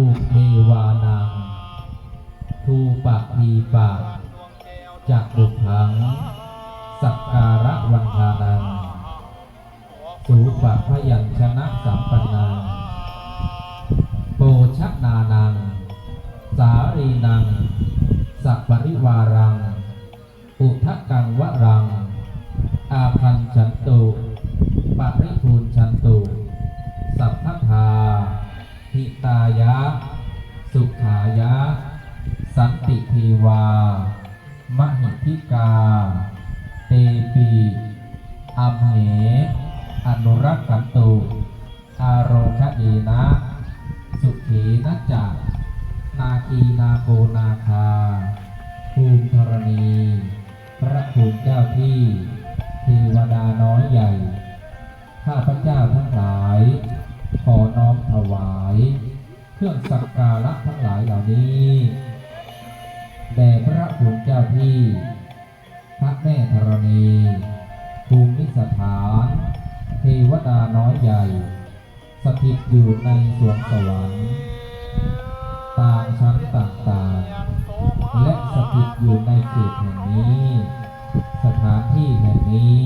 ภูเทวานัง ทูปะทีปะจักบุพัง สักการะวันทานัง สูปะพยัญชนะสัมปันนังโปชนานัง สารีนัง สัปปริวารัง อุทะกังวะรัง อาพันฉันตุปริภูน หิตายะ สุขายะ สันติเทวามหิทิกา เตปีอัมเห อนุรักขันตุ อารมคเอนะ สุขีนัจจะนาคีนาโกนาคา ภูมิธรณี พระภูมิเจ้าที่เทวดาน้อยใหญ่ ข้าพระเจ้าทั้งหลาย ขอน้อมถวาย เครื่องสักการะทั้งหลายเหล่านี้แด่พระภูมิเจ้าที่ พระแม่ธรณีภูมิสถาน เทวดาน้อยใหญ่ สถิตอยู่ในสวงสวรรค์ต่ามชั้นต่างๆ และสถิตอยู่ในเขตแห่งนี้ สถานที่แห่งนี้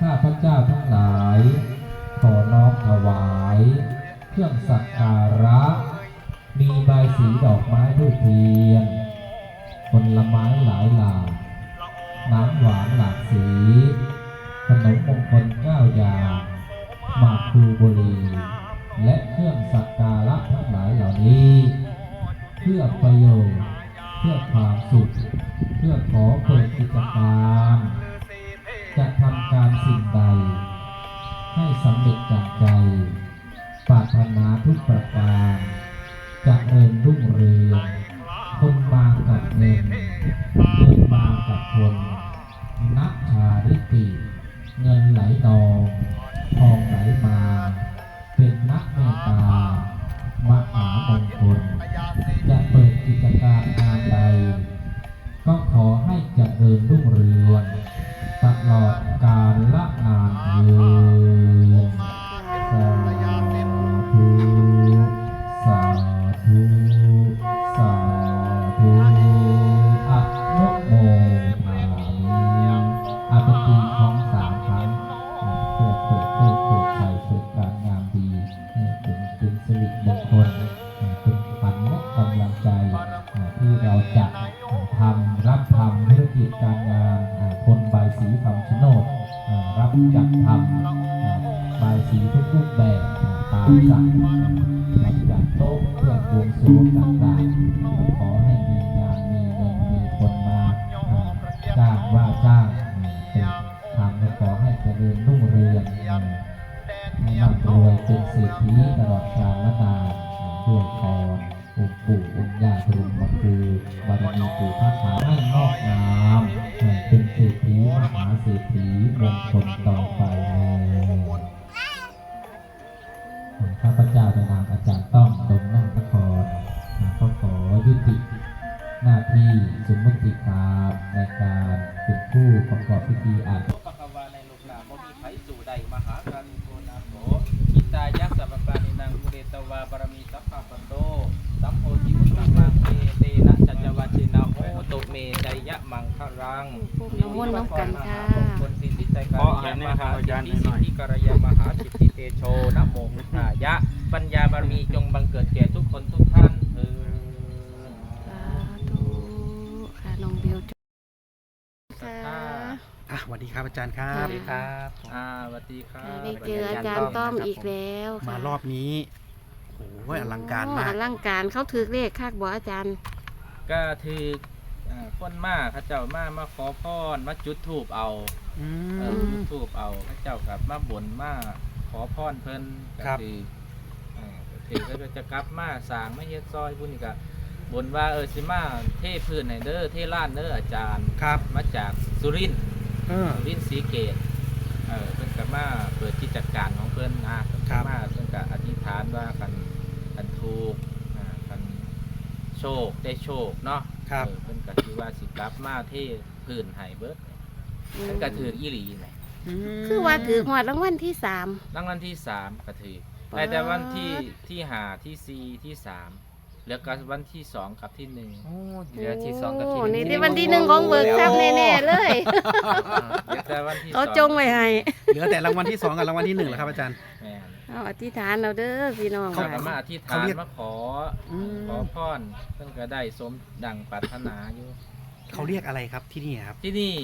ข้าพระเจ้าทั้งหลาย ขอน้อมถวาย เครื่องสักการะ มีใบสีดอกไม้ทูบเทียนผลไม้หลายหลากน้ำหวานหลากสี ขนมมงคลเก้าอย่างหมากคูบุรีและเครื่องสักการะทั้งหลายเหล่านี้ เพื่อประโยชน์ เพื่อความสุข เพื่อขอเปิดกิจ นไหลนอง ทองไหลมา เราจะทำรับทำธุรกิจการงานคนบสีคำชโนดรับจัดทำอ่าบสีทุกรูปแบบตามสั่งรับจัดโต๊ะเครื่องวงสรวงต่างๆ ขอให้มีงานมีเงินมีคนมาจ้างว่าจ้างเป็นทำและขอให้เจริญรุ่งเรืองให้ร่ำรวยเป็นเศรษฐีตลอดกาลนานด้วยพร องค์ปู่องค์ย่าพรุมมาคือบารมีปู่พระขาให้งอกงามเป็นเศรษฐีมหาเศรษฐีมงคลต่อไปข้าพเจ้าในนามอาจารย์ต้องตรงนั่งนครก็ขอยุติหน้าที่สมมติการในการเป็นผู้ประกอบพิธีอาจปะกวานโลกนาบ่มีไผสู่ใดมหาการิโกนาโถอิตายัสสะปะปานินางกุเรตวาบารมีสัพพะปันโตสัมโพธิมุตตังลังเอเตนะจัจจวัชินาโหตุเมใจยะ มังครังพวกน้ำมนต์น้ำกันค่ะคนสิทธิใจการยามหาสิทธิสิทธิกรยามหาสิทธิเตโชนะโมพุทธายะ ปัญญาบารมีจงบังเกิดแก่ทุกคนทุกท่านเออสาธุค่ะน้องบิวจุค่ะอะสวัสดีครับอาจารย์ครัสบ วัสดีครับอ่าสวัสดีครัค่ะบได้เจออาจารย์ต้อมอีกแล้วค่ะมารอบนี้โอ้ยอลังการโอ้มากอลังการเขาถือเลขคากบ่อาจารย์ ก็ถือ อ่าคนมาเข้าเจ้ามามาขอพรมาจุดธูปเอาอืเออม จุดธูปเอาเข้าเจ้ากับมาบ่นมาขอพรเพิ่นก็ครับคือเอ่อก็คือก็จะกลับมาสร้างไม่เฮ็ดซอยพุ่นนี่ก็บ่นว่าเออสิมาเทพื้นให้เด้อเทลานเด้ออาจารย์ ครับมาจากสุรินทร์ เออสุรินทร์ศรีเกต เออเพิ่นก็มาเปิดกิจการของเพิ่นนะเพิ่นครัก็บ มาเพิ่นก็อธิษฐานว่ากันกันถูกอ่ากันโชคได้โชคเนาะ ครับ เออเพิ่นก็ถือว่าสิกลับมาเทพื้นให้เบิดเพิ่นก็ถืออีหลีแหละมคือว่าถือหวดรางวัลที่สาม รางวัลที่สามก็ถือได้แต่วันที่ที่หาที่ซีที่สามแล้วก็วันที่สองกับที่หนึ่งโอ้เดี๋ยวที่สองกับที่โอ้หนี่งที่วันที่หนึ่งของเบิกทรัพย์แน่ๆเลยเหลือแต่วันที่สเอาองจงไว้ให้ เหลือแต่รางวัลที่สองกับรางวัลที่หนึ่งแล้วครับอาจารย์ แม่น เอาอธิษฐานเอาเด้อพี่น้องเขาค่ะก็มาอธิษเขาฐานเรียกมาขออืมขอพรเพิ่นก็ได้สมดังปรารถนาอยู่ เขาเรียกอะไรครับที่นี่ครับ ที่นี่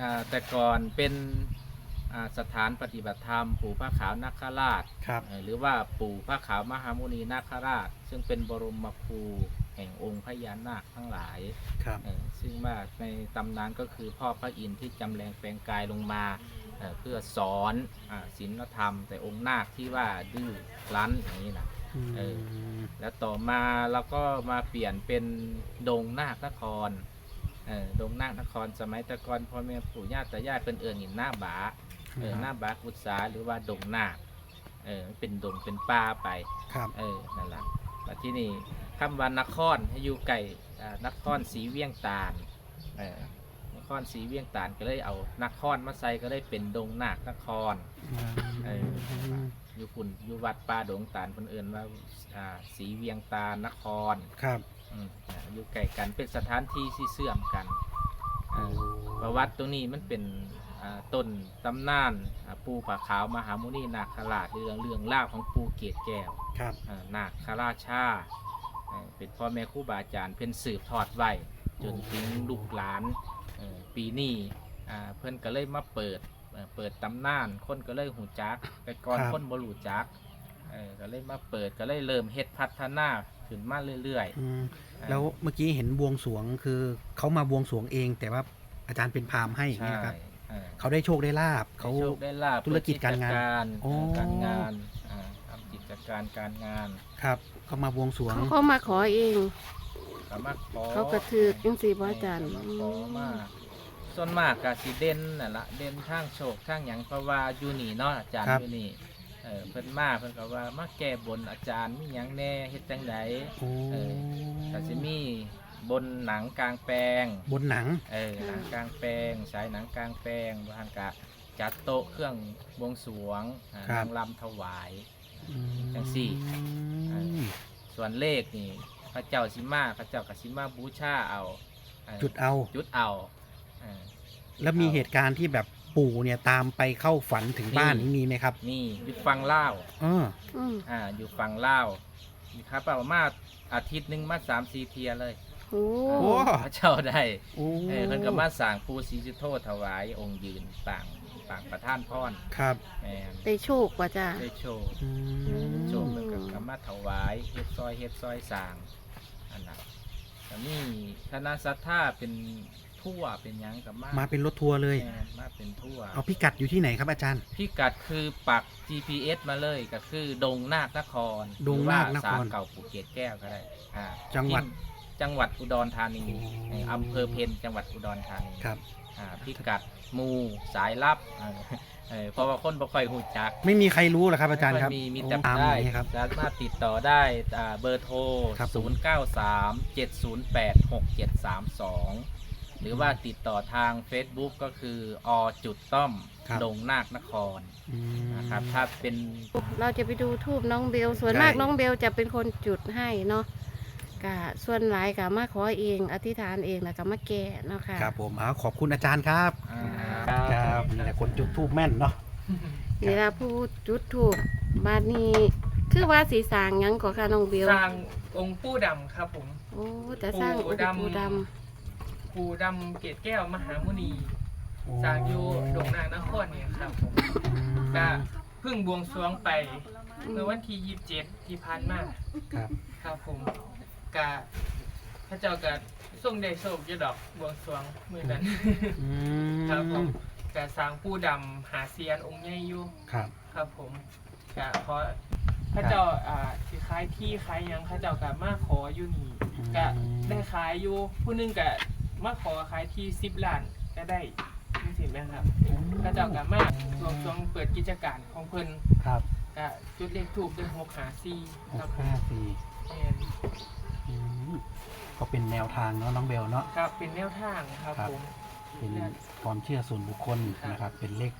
อ่าแต่ก่อนเป็นอ่าสถานปฏิบัติธรรม ปู่พระขาวนาคราชครับ เอ่อหรือว่าปู่พระขาวมหามุนีนาคราช ซึ่งเป็นบรมครูแห่งองค์พญานาคทั้งหลาย ครับ เอ่อซึ่งว่าในตำนานก็คือพ่อพระอินทร์ที่จำแรงแปลงกายลงมา เอ่อเพื่อสอนอาศีลธรรม แต่องค์นาคที่ว่าดื้อรั้นอย่างนี้นะ เออ แล้วต่อมาเราก็มาเปลี่ยนเป็นดงนาคนครเออดงนาคนครสมัยแตะกอนพ่อแม่ปู่ย่าตายายเป็นเอิญหินหน้าบาเออหน้าบากุศาหรือว่าดงนาคเออเป็นดงเป็นป่าไป ครับเออ นั่นแหละแล้วที่นี่คำว่านครให้อยู่ไก่นครสีเวียงตาลเออน ครสีเวียงตาลก็เลยเอานครมาใส่ก็เลยเป็นดงนาคนครเอออยู่คุณอยู่วัดป่าดงตาลคนเอื่นว่าอ่าสีเวียงตาลนครครับอืมอ่าอยู่ใกล้กันเป็นสถานที่ที่เสื่อมกันอ่าประวัติตรงนี้มันเป็นอ่าต้นตำนานอ่าปูผาขาวมหามุนีนาคราชเรื่องเรื่องเล่าวของปูเกตแก้ว ครับอ่านาคราชาเอ่อเป็นพ่อแม่ครูบาอาจารย์เพิ่นสืบทอดไว้จนถึงลูกหลาน เอ่อปีนี้อ่าเพิ่นก็เลยมาเปิดเอ่อเปิดตำนาน คนก็เลยหูจัก แต่ก่อนครับ คนบ่รู้จักเออก็เลยมาเปิดก็เลยเริ่มเฮ็ดพัฒนาขึ้นมาเรื่อยอืมๆแล้วเมื่อกี้เห็นบวงสรวงคือเขามาบวงสรวงเอง แต่ว่าอาจารย์เป็นพราหมณ์ให้อย่างใช่เงี้ยครับเออ เขาได้โชคได้ลาบเขา ได้โชคได้ลาภธุรกิจการงานเปิดโอ้กิจการงานอ่าทำกิจการการงาน ครับเขามาบวงสรวงเขาเขามาขอเอง สามารถขอเขากระถือจังสีบ่อาจารย์ขอมากส่วนมากก็สิเด่นน่ะละเด่นทางโชคทางหยังเพราะว่าอยู่นี่เนาะอาจารย์ครับ อยู่นี่เออเพิ่นมาเพิ่นก็ว่ามาแก้บนอาจารย์มีหยังแน่เฮ็ดจังไดโอ้เออ ก็สิมีบนหนังกลางแปลง บนหนัง เออหนังกลางแปลงฉายหนังกลางแปลงบางกะจัดโต๊ะเครื่องบวงสรวงอ่าครับ นางรำถวายอืมจังสี่ส่วนเลขนี่ พระเจ้าสิมาพระเจ้ากับสิมาบูชาเอาเออจุดเอาจุดเอาเออแล้วมีเหตุการณ์ที่แบบปู่เนี่ยตามไปเข้าฝันถึงบ้านมีนี่มีไหมครับนี่อยู่ฟังเล่าวเอออืมอ่าอยู่ฟังเล่าวนี่ครับประมาณอาทิตย์หนึ่งมาสามสี่เทียเลยโอ้โอ้พระเจ้าได้โอ้เออเพิ่นก็มาสั่งปูศรีจุโธถวายองค์ยืนต่าง ต่างประท่านพรครับ แม่นได้โชคกว่าจ้า ได้โชว์อืม โชว์เพิ่นก็กมาถวายเฮ็ดซอยเฮ็ดซอยสร้างอันนั้นก็มีคณะศรัทธาเป็นทั่วเป็นหยังกับมามาเป็นรถทัวร์เลยแม่นมาเป็นทั่ว เอาพิกัดอยู่ที่ไหนครับอาจารย์ พิกัดคือปัก GPS มาเลยก็คือ ดงนาคนครดงนาคนครหอว่าศาลเก่าภูเก็ตแก้วก็ได้อ่าจังหวัด ที่จังหวัดอุดรธานีโอ้ในอำเภอเพนจังหวัดอุดรธานีครับ อ่าพิกัดหมูสายลับเออเออเพราะว่าคนบ่ค่อยหูจัก ไม่มีใครรู้หรอกครับอาจารย์ครับมีมีโอ้แต่ตามได้นี้ครับ สามารถติดต่อได้อ่าเบอร์โทร ครับผม 0 9 3 7 0 8 6 7 3 2 หรือว่าติดต่อทาง Facebook ก็คืออจุดต้อมครับ ดงนาคนครอืม นะครับถ้าเป็น เราจะไปดูทูบน้องเบลส่วนใช่มากน้องเบลจะเป็นคนจุดให้เนาะ กะส่วนหลายกะมาขอเอง อธิษฐานเองแล้วก็มาแก่เนาะค่ะครับผมเอาขอบคุณอาจารย์ครับอ่าครับนี่แหละคนจุดทูบแม่นเนาะเวลาผู้จุดถูกบาดนี้คือว่าสีสร้างหยังก็ค่ะน้องเบลสร้างองค์ปู่ดำครับผม โอ้แต่สร้างปู่องค์ดำปูดปู่ดำเกตแก้วมหามุนีสร้างอยู่ดงนางนครเนี่ยครับผมก็เพิ่งบวงสรวงไปำเมื่อวันที่ 27 ที่ผ่านมาครับ ครับผม กะพระเจ้าก็ทรงได้โชคอยดอกบวงสรวงมือนั้น อืมครับผมกะสร้างปู่ดำหาเซียนองค์ใหญ่อยู่ครับ ครับผมกะเพราะพระเจ้าอ่าสิขายที่ขายหยังพระเจ้ากะมาขออยู่นี่กะได้ขายอยู่ผู้หนึงกะมาขอขายที่สิบล้านก็ได้นี่สิแม่นครับพระเจ้ากะมาสวงสวงเปิดกิจการของเพิ่นครับกะจุดเลขถูกด้วยหกหาซีหครักบผมห้าสี่แม่นอืม ก็เป็นแนวทางเนาะน้องเบลเนาะ ครับเป็นแนวทางครับครับ ผม เป็นความเชื่อส่วนบุคคลนะครับ เป็นเลข